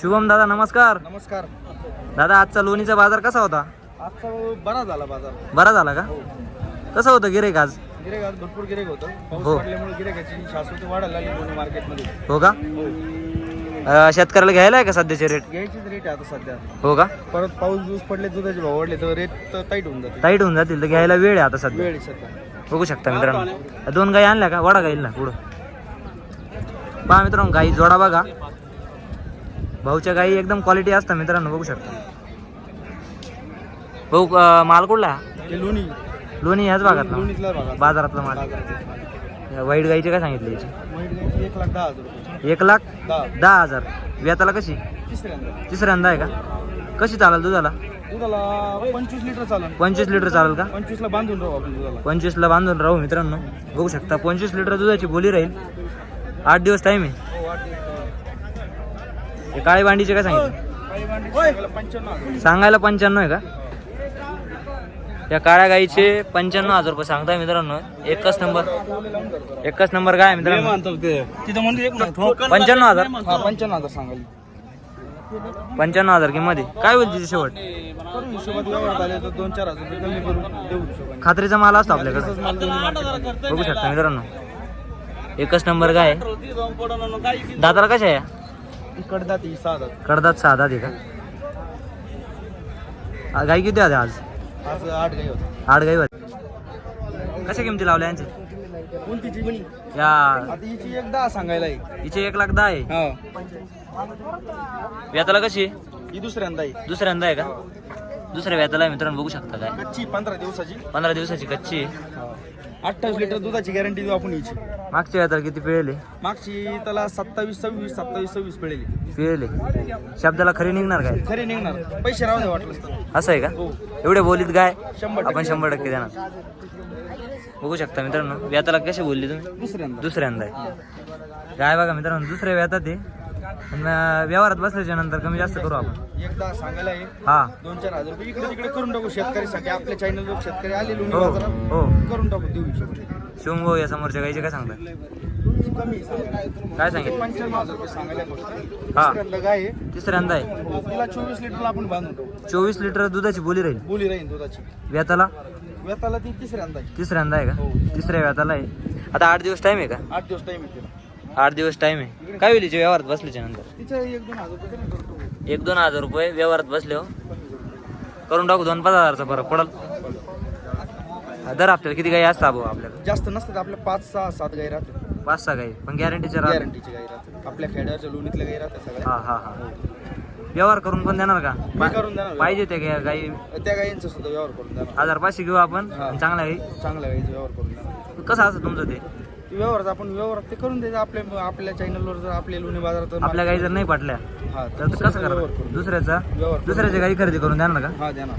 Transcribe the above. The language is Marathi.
शुभम दादा नमस्कार. नमस्कार. दादा आजचा लोणीचा बाजार कसा होता? आजचा बरा झाला बाजार. बरा झाला का? कसं होतं गिरेक आज? गिरेक आज भरपूर गिरेक होतं. पाऊस हो. पडल्यामुळे गिरेकाची शाश्वती वाढायला लागली दोन्ही मार्केटमध्ये. हो का? अं, शेतकऱ्याला घ्यायला आहे का सध्याचे रेट घ्यायचीच रेट आहे आता सध्या. हो का? परत पाऊस दिवस पडले दुधाचे भाव वाढले तर रेट तर टाईट होऊन जाते टाईट होऊन जातील तर घ्यायला वेळ आहे आता सध्या. वेळ आहे सध्या. बघू शकता मित्रांनो. दोन गाई आणल्या का? वडा गाईल ना पुढं. पहा मित्रांनो गाई जोडा बघा. भाऊच्या गाई एकदम क्वालिटी असतात मित्रांनो बघू शकता. भाऊ माल कुठला लोणी. लोणी ह्याच भागात बाजारातला माल. वाईट गाईचे काय सांगितले याचे? एक लाख दहा हजार रुपये. एक लाख दहा दहा हजार. व्याताला कशी? तिसऱ्यांदा. आहे का? कशी चालेल दुधाला? पंचवीस लिटर चालन पंचवीस लिटर चालेल का? पंचवीसला बांधून राहू आपण पंचवीसला बांधून राहू मित्रांनो. बघू शकता पंचवीस लिटर दुधाची बोली राहील. आठ दिवस टाईम आहे. हे काळी बांडीचे काय सांगितलं? सांगायला पंच्याण्णव सांगायला आहे का? या काळ्या गाईचे पंच्याण्णव हजार रुपये सांगताय मित्रांनो. एकच नंबर एकच नंबर काय आहे मित्रांनो. तिथं म्हणजे एक पंच्याण्णव हजार? हा पंच्याण्णव हजार सांगाल पंच्याण्णव हजार किंमत. आहे काय होईल तिचे शेवट? दोन चार हजार खात्रीचा माल असतो आपल्याकडे. बघू शकता मित्रांनो. एकच नंबर काय आहे. दाताला कशा आहे? ही सहा हजार कडदात दात आहे का? आ, गाई किती होत्या आज? आज आठ गाई होते आठ गाई कशा किमती लावल्या यांचे कोणतीची या. आता हिची एक दहा सांगायला आहे. हिचे एक लाख दहा आहे. हा. व्याताला कशी? आहे? ही दुसऱ्यांदा आहे. दुसऱ्यांदा आहे का? दुसऱ्या व्याताला आहे मित्रांनो बघू शकता काय. कच्ची पंधरा दिवसाची. पंधरा दिवसाची कच्ची. आहे अठ्ठावीस लिटर दुधाची गॅरंटी देऊ आपण हिची. मागच्या व्याताला किती पिळेले मागची त्याला सत्तावीस सव्वीस सत्तावीस सव्वीस पिळेली पिळेले शब्दाला खरी निघणार काय? खरी निघणार. पैसे राहू दे वाटलं तर. असं आहे का? हो. एवढे बोलीत गाय शंभर आपण शंभर टक्के देणार. बघू शकता मित्रांनो व्याताला कसे बोलले तुम्ही? दुसऱ्यांदा. दुसऱ्यांदा आहे. गाय बघा मित्रांनो दुसऱ्या व्यातात आहे. पण व्यवहारात बसल्याच्या नंतर कमी जास्त करू आपण. एकदा सांगायला आहे हा. दोन चार हजार रुपये इकडे तिकडे करून टाकू शेतकऱ्यासाठी. आपल्या चॅनलवर शेतकरी आले लोणी हो बाजारात हो. करून टाकू देऊ हिशोब शिवंगो या समोरच्या गाईचे काय सांगता कमी सांगायला. काय सांगितलं? पंच्याण्णव हजार रुपये सांगायला फक्त हा. दुसऱ्यांदा गाय आहे. तिसऱ्यांदा आहे. तिला चोवीस लिटरला आपण बांधून टाकू. चोवीस लिटर दुधाची बोली राहील? बोली राहील दुधाची. व्याताला? व्यताला ती तिसऱ्यांदा आहे. तिसऱ्यांदा आहे हो. का तिसऱ्या व्याताला आहे. आता आठ दिवस टाइम आहे का? आठ दिवस टाइम आहे तिला. आठ दिवस टाइम आहे. काय होईल हिच्या व्यवहारात बसल्याच्या नंतर? एक दोन हजार रुपये व्यवहारात बसले हो. करून टाकू दोन पाच हजारचा फरक पडल. दर हप्त्याला किती गाई असतात भाऊ आपल्याकडे जास्त नसतात आपल्या पाच सहा सात गाई राहतात. पाच सहा गाई. पण गॅरंटीच्या गॅरंटीची गाई राहतात. आपल्या खेड्यावरच्या लोणीतल्या गाई राहतात हा हा हा. व्यवहार करून पण देणार का? करून देणार. पाहिजे ते गा- गाई? त्या गायींचा सुद्धा व्यवहार करून देणार. हजार पाचशे घेऊ आपण. हा. आणि चांगला गाई. चांगल्या गाईचा व्यवहार करून देणार. कसं असं तुमचं ते? व्यवहार आपण व्यवहार ते करून द्यायचं आपल्या आपल्या चॅनलवर जर आपल्या लोणी बाजारात आपल्या गाई जर नाही पटल्या. हा तर कसं व्यवहार करा करून दुसऱ्याचा? व्यवहार दुसऱ्याच्या गाई खरेदी करून देणार का? हा द्या ना